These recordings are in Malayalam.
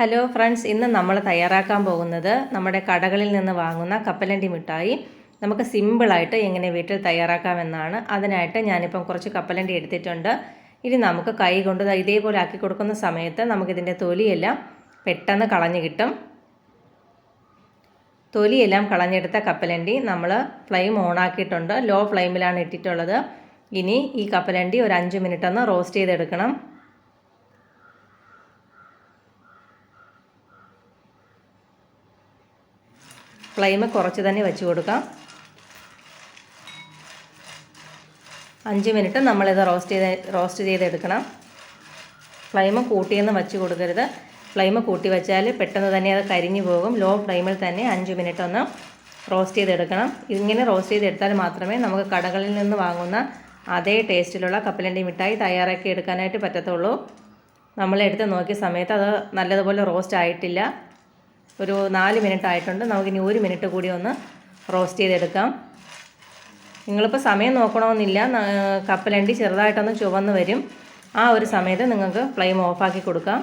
ഹലോ ഫ്രണ്ട്സ് ഇന്ന് നമ്മൾ തയ്യാറാക്കാൻ പോകുന്നത് നമ്മുടെ കടകളിൽ നിന്ന് വാങ്ങുന്ന കപ്പലണ്ടി മിഠായി. നമുക്ക് സിമ്പിളായിട്ട് എങ്ങനെ വീട്ടിൽ തയ്യാറാക്കാമെന്നാണ്. അതിനായിട്ട് ഞാനിപ്പം കുറച്ച് കപ്പലണ്ടി എടുത്തിട്ടുണ്ട്. ഇനി നമുക്ക് കൈ കൊണ്ട് ഇതേപോലെ ആക്കി കൊടുക്കുന്ന സമയത്ത് നമുക്കിതിന്റെ തൊലിയെല്ലാം പെട്ടെന്ന് കളഞ്ഞു കിട്ടും. തൊലിയെല്ലാം കളഞ്ഞെടുത്ത കപ്പലണ്ടി നമ്മൾ ഫ്ലെയിം ഓണാക്കിയിട്ടുണ്ട് ലോ ഫ്ലെയിമിലാണ് ഇട്ടിട്ടുള്ളത്. ഇനി ഈ കപ്പലണ്ടി ഒരു അഞ്ച് മിനിറ്റ് ഒന്ന് റോസ്റ്റ് ചെയ്തെടുക്കണം. ഫ്ലെയിം കുറച്ച് തന്നെ വെച്ച് കൊടുക്കാം. അഞ്ച് മിനിറ്റ് നമ്മളിത് റോസ്റ്റ് ചെയ്ത് റോസ്റ്റ് ചെയ്തെടുക്കണം. ഫ്ലെയിം കൂട്ടിയൊന്നും വെച്ച് കൊടുക്കരുത്. ഫ്ലെയിം കൂട്ടി വെച്ചാൽ പെട്ടെന്ന് തന്നെ അത് കരിഞ്ഞു പോകും. ലോ ഫ്ലെയിമിൽ തന്നെ അഞ്ച് മിനിറ്റ് ഒന്ന് റോസ്റ്റ് ചെയ്തെടുക്കണം. ഇങ്ങനെ റോസ്റ്റ് ചെയ്തെടുത്താൽ മാത്രമേ നമുക്ക് കടകളിൽ നിന്ന് വാങ്ങുന്ന അതേ ടേസ്റ്റിലുള്ള കപ്പലണ്ടി മിഠായി തയ്യാറാക്കി എടുക്കാനായിട്ട് പറ്റത്തുള്ളൂ. നമ്മളെടുത്ത് നോക്കിയ സമയത്ത് അത് നല്ലതുപോലെ റോസ്റ്റ് ആയിട്ടില്ല. ഒരു നാല് മിനിറ്റ് ആയിട്ടുണ്ട്. നമുക്കിനി ഒരു മിനിറ്റ് കൂടി ഒന്ന് റോസ്റ്റ് ചെയ്തെടുക്കാം. നിങ്ങളിപ്പോൾ സമയം നോക്കണമെന്നില്ല. കപ്പലണ്ടി ചെറുതായിട്ടൊന്ന് ചുവന്ന് വരും. ആ ഒരു സമയത്ത് നിങ്ങൾക്ക് ഫ്ലെയിം ഓഫാക്കി കൊടുക്കാം.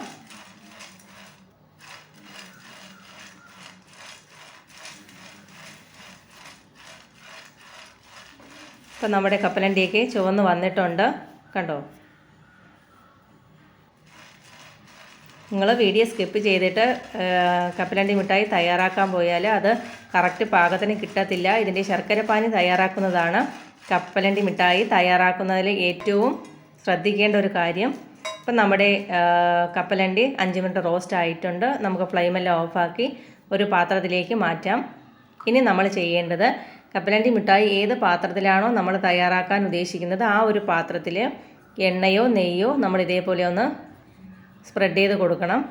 ഇപ്പം നമ്മുടെ കപ്പലണ്ടിയൊക്കെ ചുവന്ന് വന്നിട്ടുണ്ട്. കണ്ടോ? നിങ്ങൾ വീഡിയോ സ്കിപ്പ് ചെയ്തിട്ട് കപ്പലണ്ടി മിഠായി തയ്യാറാക്കാൻ പോയാൽ അത് കറക്റ്റ് പാകത്തിന് കിട്ടത്തില്ല. ഇതിന്റെ ശർക്കരപ്പാനി തയ്യാറാക്കുന്നതാണ് കപ്പലണ്ടി മിഠായി തയ്യാറാക്കുന്നതിൽ ഏറ്റവും ശ്രദ്ധിക്കേണ്ട ഒരു കാര്യം. ഇപ്പം നമ്മുടെ കപ്പലണ്ടി അഞ്ച് മിനിറ്റ് റോസ്റ്റ് ആയിട്ടുണ്ട്. നമുക്ക് ഫ്ലെയിമെല്ലാം ഓഫാക്കി ഒരു പാത്രത്തിലേക്ക് മാറ്റാം. ഇനി നമ്മൾ ചെയ്യേണ്ടത് കപ്പലണ്ടി മിഠായി ഏത് പാത്രത്തിലാണോ നമ്മൾ തയ്യാറാക്കാൻ ഉദ്ദേശിക്കുന്നത് ആ ഒരു പാത്രത്തിൽ എണ്ണയോ നെയ്യോ നമ്മൾ ഇതേപോലെ ഒന്ന് സ്പ്രെഡ് ചെയ്ത് കൊടുക്കണം.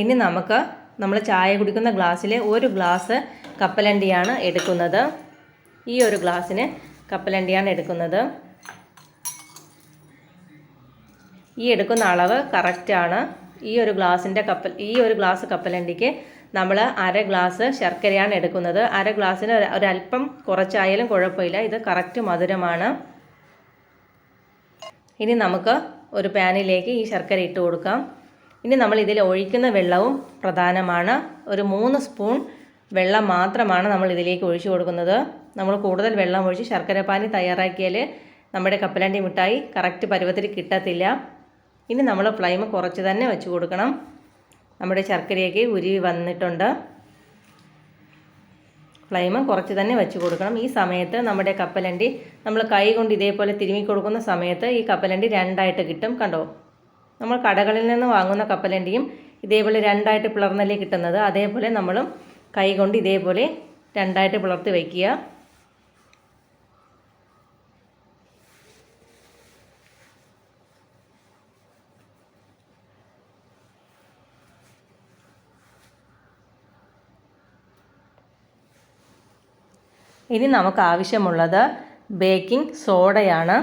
ഇനി നമുക്ക് നമ്മൾ ചായ കുടിക്കുന്ന ഗ്ലാസ്സിൽ ഒരു ഗ്ലാസ് കപ്പലണ്ടിയാണ് എടുക്കുന്നത്. ഈ ഒരു ഗ്ലാസ്സിന് കപ്പലണ്ടിയാണ് എടുക്കുന്നത്. ഈ എടുക്കുന്ന അളവ് കറക്റ്റാണ് ഈ ഒരു ഗ്ലാസിന്റെ കപ്പൽ ഈ ഒരു ഗ്ലാസ് കപ്പലണ്ടിക്ക് നമ്മൾ അര ഗ്ലാസ് ശർക്കരയാണ് എടുക്കുന്നത്. അര ഗ്ലാസ്സിന് ഒരല്പം കുറച്ചായാലും കുഴപ്പമില്ല. ഇത് കറക്റ്റ് മധുരമാണ്. ഇനി നമുക്ക് ഒരു പാനിലേക്ക് ഈ ശർക്കര ഇട്ട് കൊടുക്കാം. ഇനി നമ്മൾ ഇതിൽ ഒഴിക്കുന്ന വെള്ളവും പ്രധാനമാണ്. ഒരു മൂന്ന് സ്പൂൺ വെള്ളം മാത്രമാണ് നമ്മൾ ഇതിലേക്ക് ഒഴിച്ചു കൊടുക്കുന്നത്. നമ്മൾ കൂടുതൽ വെള്ളം ഒഴിച്ച് ശർക്കര പാനി തയ്യാറാക്കിയാൽ നമ്മുടെ കപ്പലണ്ടി മിഠായി കറക്റ്റ് പരുവത്തിൽ കിട്ടത്തില്ല. ഇനി നമ്മൾ ഫ്ലൈമ് കുറച്ച് തന്നെ വെച്ച് കൊടുക്കണം. നമ്മുടെ ശർക്കരയൊക്കെ ഉരുവി വന്നിട്ടുണ്ട്. ഫ്ലെയിം കുറച്ച് തന്നെ വെച്ച് കൊടുക്കണം. ഈ സമയത്ത് നമ്മുടെ കപ്പലണ്ടി നമ്മൾ കൈ കൊണ്ട് ഇതേപോലെ തിരുമി കൊടുക്കുന്ന സമയത്ത് ഈ കപ്പലണ്ടി രണ്ടായിട്ട് കിട്ടും കണ്ടോ? നമ്മൾ കടകളിൽ നിന്ന് വാങ്ങുന്ന കപ്പലണ്ടിയും ഇതേപോലെ രണ്ടായിട്ട് പിളർന്നല്ലേ കിട്ടുന്നത്. അതേപോലെ നമ്മളും കൈ കൊണ്ട് ഇതേപോലെ രണ്ടായിട്ട് പിളർത്തി വയ്ക്കുക ഇനി നമുക്ക് ആവശ്യമുള്ളത് ബേക്കിംഗ് സോഡയാണ്.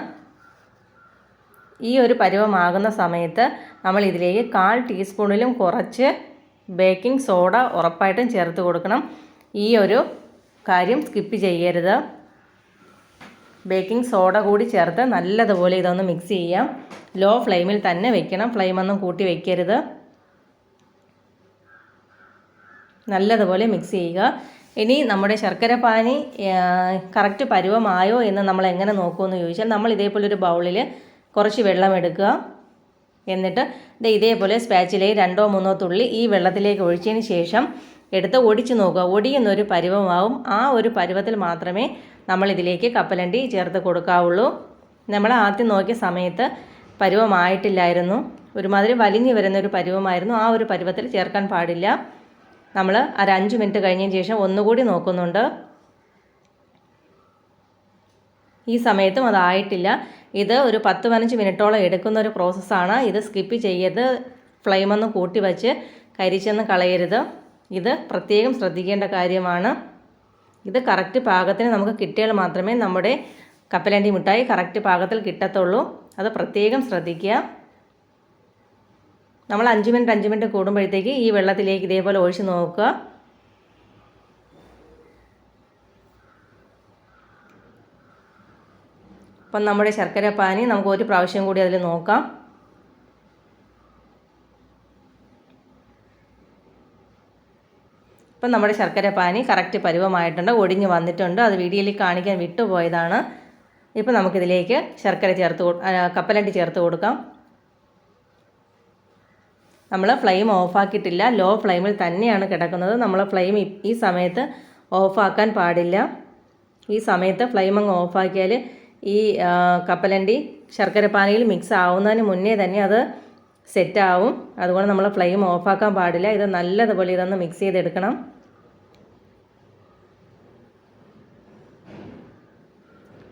ഈ ഒരു പരുവമാകുന്ന സമയത്ത് നമ്മൾ ഇതിലേക്ക് കാൽ ടീസ്പൂണിലും കുറച്ച് ബേക്കിംഗ് സോഡ ഉറപ്പായിട്ടും ചേർത്ത് കൊടുക്കണം. ഈ ഒരു കാര്യം സ്കിപ്പ് ചെയ്യരുത്. ബേക്കിംഗ് സോഡ കൂടി ചേർത്ത് നല്ലതുപോലെ ഇതൊന്ന് മിക്സ് ചെയ്യാം. ലോ ഫ്ലെയിമിൽ തന്നെ വെക്കണം. ഫ്ലെയിമൊന്നും കൂട്ടി വയ്ക്കരുത് നല്ലതുപോലെ മിക്സ് ചെയ്യുക. ഇനി നമ്മുടെ ശർക്കര പാനി കറക്റ്റ് പരുവമായോ എന്ന് നമ്മൾ എങ്ങനെ നോക്കുമെന്ന് ചോദിച്ചാൽ നമ്മൾ ഇതേപോലെ ഒരു ബൗളിൽ കുറച്ച് വെള്ളം എടുക്കുക. എന്നിട്ട് ഇതേപോലെ സ്പാച്ചിലെ രണ്ടോ മൂന്നോ തുള്ളി ഈ വെള്ളത്തിലേക്ക് ഒഴിച്ചതിന് ശേഷം എടുത്ത് ഒടിച്ച് നോക്കുക. ഒടിയുന്നൊരു പരുവമാവും. ആ ഒരു പരുവത്തിൽ മാത്രമേ നമ്മൾ ഇതിലേക്ക് കപ്പലണ്ടി ചേർത്ത് കൊടുക്കാവുള്ളൂ. നമ്മൾ ആദ്യം നോക്കിയ സമയത്ത് പരുവമായിട്ടില്ലായിരുന്നു. ഒരുമാതിരി വലിഞ്ഞു വരുന്നൊരു പരുവമായിരുന്നു. ആ ഒരു പരുവത്തിൽ ചേർക്കാൻ പാടില്ല. നമ്മൾ ഒരു അഞ്ച് മിനിറ്റ് കഴിഞ്ഞതിന് ശേഷം ഒന്നുകൂടി നോക്കുന്നുണ്ട്. ഈ സമയത്തും അതായിട്ടില്ല ഇത് ഒരു പത്ത് പതിനഞ്ച് മിനിറ്റോളം എടുക്കുന്ന ഒരു പ്രോസസ്സാണ് ഇത് സ്കിപ്പ് ചെയ്യരുത്. ഫ്ലെയിമൊന്ന് കൂട്ടി വച്ച് കരിച്ചെന്ന് കളയരുത്. ഇത് പ്രത്യേകം ശ്രദ്ധിക്കേണ്ട കാര്യമാണ്. ഇത് കറക്റ്റ് പാകത്തിന് നമുക്ക് കിട്ടിയാൽ മാത്രമേ നമ്മുടെ കപ്പലണ്ടി മിഠായി കറക്റ്റ് പാകത്തിൽ കിട്ടത്തുള്ളൂ. അത് പ്രത്യേകം ശ്രദ്ധിക്കുക. നമ്മൾ അഞ്ച് മിനിറ്റ് അഞ്ച് മിനിറ്റ് കൂടുമ്പോഴത്തേക്ക് ഈ വെള്ളത്തിലേക്ക് ഇതേപോലെ ഒഴിച്ച് നോക്കുക. അപ്പം നമ്മുടെ ശർക്കര പാനി നമുക്ക് ഒരു പ്രാവശ്യം കൂടി അതിൽ നോക്കാം. ഇപ്പം നമ്മുടെ ശർക്കര പാനി കറക്റ്റ് പരുവമായിട്ടുണ്ട് ഒടിഞ്ഞ് വന്നിട്ടുണ്ട്. അത് വീഡിയോയിൽ കാണിക്കാൻ വിട്ടുപോയതാണ്. ഇപ്പം നമുക്കിതിലേക്ക് ശർക്കര ചേർത്ത് കപ്പലണ്ടി ചേർത്ത് കൊടുക്കാം. നമ്മൾ ഫ്ലെയിം ഓഫാക്കിയിട്ടില്ല ലോ ഫ്ലെയിമിൽ തന്നെയാണ് കിടക്കുന്നത്. നമ്മൾ ഫ്ലെയിം ഈ സമയത്ത് ഓഫാക്കാൻ പാടില്ല. ഈ സമയത്ത് ഫ്ലെയിം അങ്ങ് ഓഫാക്കിയാൽ ഈ കപ്പലണ്ടി ശർക്കര പാനിയിൽ മിക്സ് ആവുന്നതിന് മുന്നേ തന്നെ അത് സെറ്റാവും അതുകൊണ്ട് നമ്മൾ ഫ്ലെയിം ഓഫാക്കാൻ പാടില്ല. ഇത് നല്ലതുപോലെ ഇതൊന്ന് മിക്സ് ചെയ്തെടുക്കണം.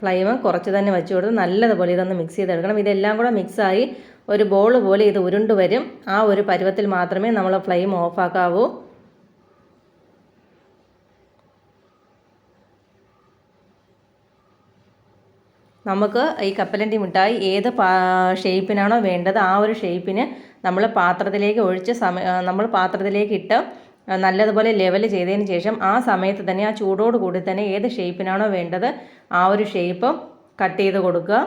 ഫ്ലെയിം കുറച്ച് തന്നെ വെച്ച് കൊടുത്ത് നല്ലതുപോലെ ഇതൊന്ന് മിക്സ് ചെയ്തെടുക്കണം. ഇതെല്ലാം കൂടെ മിക്സായി ഒരു ബോൾ പോലെ ഇത് ഉരുണ്ട് വരും. ആ ഒരു പരുവത്തിൽ മാത്രമേ നമ്മൾ ഫ്ലെയിം ഓഫാക്കാവൂ നമുക്ക് ഈ കപ്പലണ്ടി മിഠായി ഏത് ഷേപ്പിനാണോ വേണ്ടത് ആ ഒരു ഷേപ്പിന് നമ്മൾ പാത്രത്തിലേക്ക് ഒഴിച്ച് നമ്മൾ പാത്രത്തിലേക്ക് ഇട്ട് നല്ലതുപോലെ ലെവൽ ചെയ്തതിന് ശേഷം ആ സമയത്ത് തന്നെ ആ ചൂടോട് കൂടി തന്നെ ഏത് ഷേപ്പിനാണോ വേണ്ടത് ആ ഒരു ഷേപ്പ് കട്ട് ചെയ്ത് കൊടുക്കുക.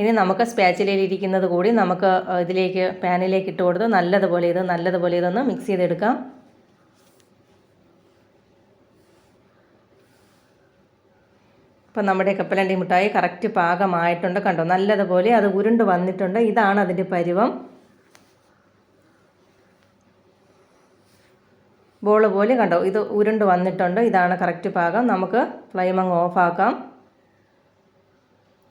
ഇനി നമുക്ക് സ്പാച്ചിലയിലിരിക്കുന്നത് കൂടി നമുക്ക് ഇതിലേക്ക് പാനിലേക്ക് ഇട്ട് കൊടുത്ത് നല്ലതുപോലെ ഇത് നല്ലതുപോലെ ഇതൊന്ന് മിക്സ് ചെയ്തെടുക്കാം. ഇപ്പം നമ്മുടെ കപ്പലണ്ടി മിഠായി കറക്റ്റ് പാകമായിട്ടുണ്ട് കണ്ടോ? നല്ലതുപോലെ അത് ഉരുണ്ട് വന്നിട്ടുണ്ട്. ഇതാണ് അതിന്റെ പരുവം. ബോൾ പോലെ കണ്ടോ? ഇത് ഉരുണ്ട് വന്നിട്ടുണ്ട്. ഇതാണ് കറക്റ്റ് പാകം. നമുക്ക് ഫ്ലെയിം അങ്ങ് ഓഫാക്കാം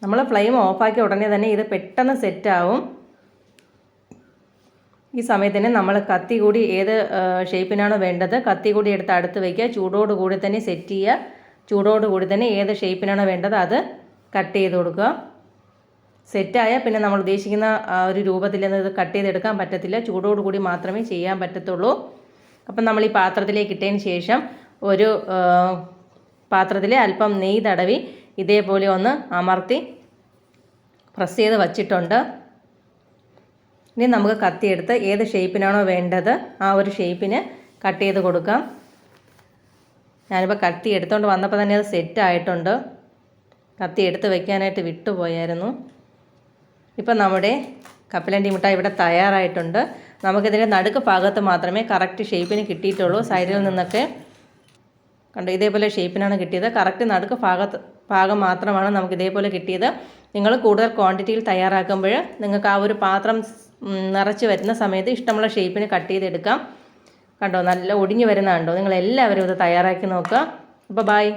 നമ്മൾ ഫ്ലെയിം ഓഫാക്കിയ ഉടനെ തന്നെ ഇത് പെട്ടെന്ന് സെറ്റാവും ഈ സമയത്തിന് നമ്മൾ കത്തി കൂടി ഏത് ഷേപ്പിനാണോ വേണ്ടത് കത്തി കൂടി എടുത്ത് അടുത്ത് വയ്ക്കുക ചൂടോട് കൂടി തന്നെ സെറ്റ് ചെയ്യുക. ചൂടോട് കൂടി തന്നെ ഏത് ഷേപ്പിനാണോ വേണ്ടത് അത് കട്ട് ചെയ്ത് കൊടുക്കുക. സെറ്റായാൽ പിന്നെ നമ്മൾ ഉദ്ദേശിക്കുന്ന ഒരു രൂപത്തിൽ നിന്ന് ഇത് കട്ട് ചെയ്തെടുക്കാൻ പറ്റത്തില്ല. ചൂടോട് കൂടി മാത്രമേ ചെയ്യാൻ പറ്റത്തുള്ളൂ. അപ്പം നമ്മൾ ഈ പാത്രത്തിലേക്ക് ഇട്ടതിന് ശേഷം ഒരു പാത്രത്തിൽ അല്പം നെയ്യ് തടവി ഇതേപോലെ ഒന്ന് അമർത്തി പ്രസ് ചെയ്ത് വച്ചിട്ടുണ്ട്. ഇനി നമുക്ക് കത്തിയെടുത്ത് ഏത് ഷേപ്പിനാണോ വേണ്ടത് ആ ഒരു ഷേപ്പിന് കട്ട് ചെയ്ത് കൊടുക്കാം. ഞാനിപ്പോൾ കത്തി എടുത്തുകൊണ്ട് വന്നപ്പോൾ തന്നെ അത് സെറ്റ് ആയിട്ടുണ്ട്. കത്തി എടുത്ത് വയ്ക്കാനായിട്ട് വിട്ടുപോയായിരുന്നു. ഇപ്പം നമ്മുടെ കപ്പലണ്ടി മുട്ട ഇവിടെ തയ്യാറായിട്ടുണ്ട്. നമുക്കിതിന്റെ നടുക്ക് ഭാഗത്ത് മാത്രമേ കറക്റ്റ് ഷേപ്പിന് കിട്ടിയിട്ടുള്ളൂ. സൈഡിൽ നിന്നൊക്കെ കണ്ടോ ഇതേപോലെ ഷേപ്പിനാണ് കിട്ടിയത്. കറക്റ്റ് നടുക്ക് ഭാഗത്ത് ഭാഗം മാത്രമാണ് നമുക്ക് ഇതേപോലെ കിട്ടിയത്. നിങ്ങൾ കൂടുതൽ ക്വാണ്ടിറ്റിയിൽ തയ്യാറാക്കുമ്പോൾ നിങ്ങൾക്ക് ആ ഒരു പാത്രം നിറച്ച് വരുന്ന സമയത്ത് ഇഷ്ടമുള്ള ഷേപ്പിന് കട്ട് ചെയ്തെടുക്കാം. കണ്ടോ നല്ല ഒടിഞ്ഞു വരുന്ന കണ്ടോ നിങ്ങൾ എല്ലാവരും ഇത് തയ്യാറാക്കി നോക്കുക. അപ്പോൾ ബായ്